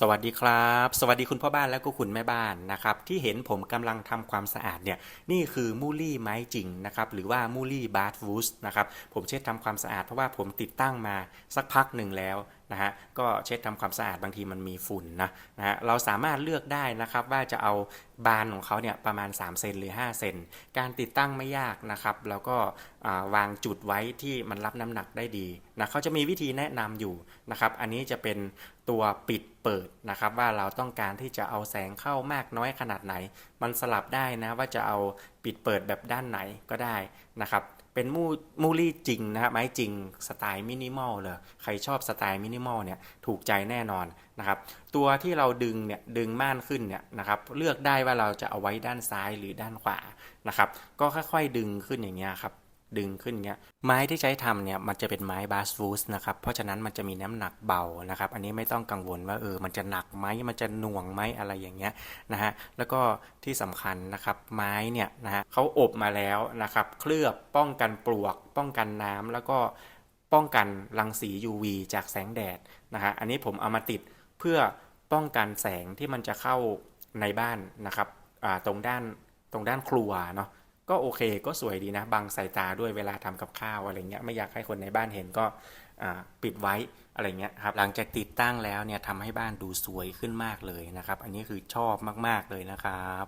สวัสดีครับ สวัสดีคุณพ่อบ้านและก็คุณแม่บ้านนะครับที่เห็นผมกำลังทำความสะอาดเนี่ยนี่คือมูลี่ไม้จริงนะครับหรือว่ามูลี่บาร์วูสนะครับผมเช็ดทำความสะอาดเพราะว่าผมติดตั้งมาสักพักหนึ่งแล้ว นะฮะก็เช็ดทำความสะอาดบางทีมันมีฝุ่นนะนะฮะเราสามารถเลือกได้นะครับว่าจะเอาบานของเขาเนี่ยประมาณ 3 เซนหรือ 5 เซนการติดตั้งไม่ยากนะครับแล้วก็วางจุดไว้ที่มันรับน้ำหนักได้ดีนะเขาจะมีวิธีแนะนำอยู่นะครับอันนี้จะเป็นตัวปิดเปิดนะครับว่าเราต้องการที่จะเอาแสงเข้ามากน้อยขนาดไหน มันสลับได้นะว่าจะเอาปิดเปิดแบบด้านไหนก็ได้นะครับ เป็นมูมูลี่จริงนะครับไม้จริงสไตล์มินิมอลเลยใครชอบสไตล์มินิมอลเนี่ยถูกใจแน่นอนนะครับตัวที่เราดึงเนี่ยดึงม่านขึ้นเนี่ยนะครับเลือกได้ว่าเราจะเอาไว้ด้านซ้ายหรือด้านขวานะครับก็ค่อยๆดึงขึ้นอย่างเงี้ยครับ ดึงขึ้นเงี้ยไม้ที่ใช้ทำเนี่ยมันจะเป็นไม้บาสฟูสนะครับเพราะฉะนั้นมันจะมีน้ำหนักเบานะครับ อันนี้ไม่ต้องกังวลว่าเออมันจะหนักไหมมันจะหน่วงไหมอะไรอย่างเงี้ยนะฮะแล้วก็ที่สำคัญนะครับไม้เนี่ยนะฮะเขาอบมาแล้วนะครับเคลือบป้องกันปลวก ป้องกันน้ำแล้วก็ป้องกันรังสี UV จากแสงแดดนะฮะอันนี้ผมเอามาติดเพื่อป้องกันแสงที่มันจะเข้าในบ้านนะครับอ่าตรงด้านตรงด้านครัวเนาะ ก็โอเคก็สวยดีนะบังสายตาด้วยเวลาทำกับข้าวอะไรเงี้ยไม่อยากให้คนในบ้านเห็นก็ปิดไว้อะไรเงี้ยครับหลังจากติดตั้งแล้วเนี่ยทำให้บ้านดูสวยขึ้นมากเลยนะครับ อันนี้คือชอบมาก ๆเลยนะครับ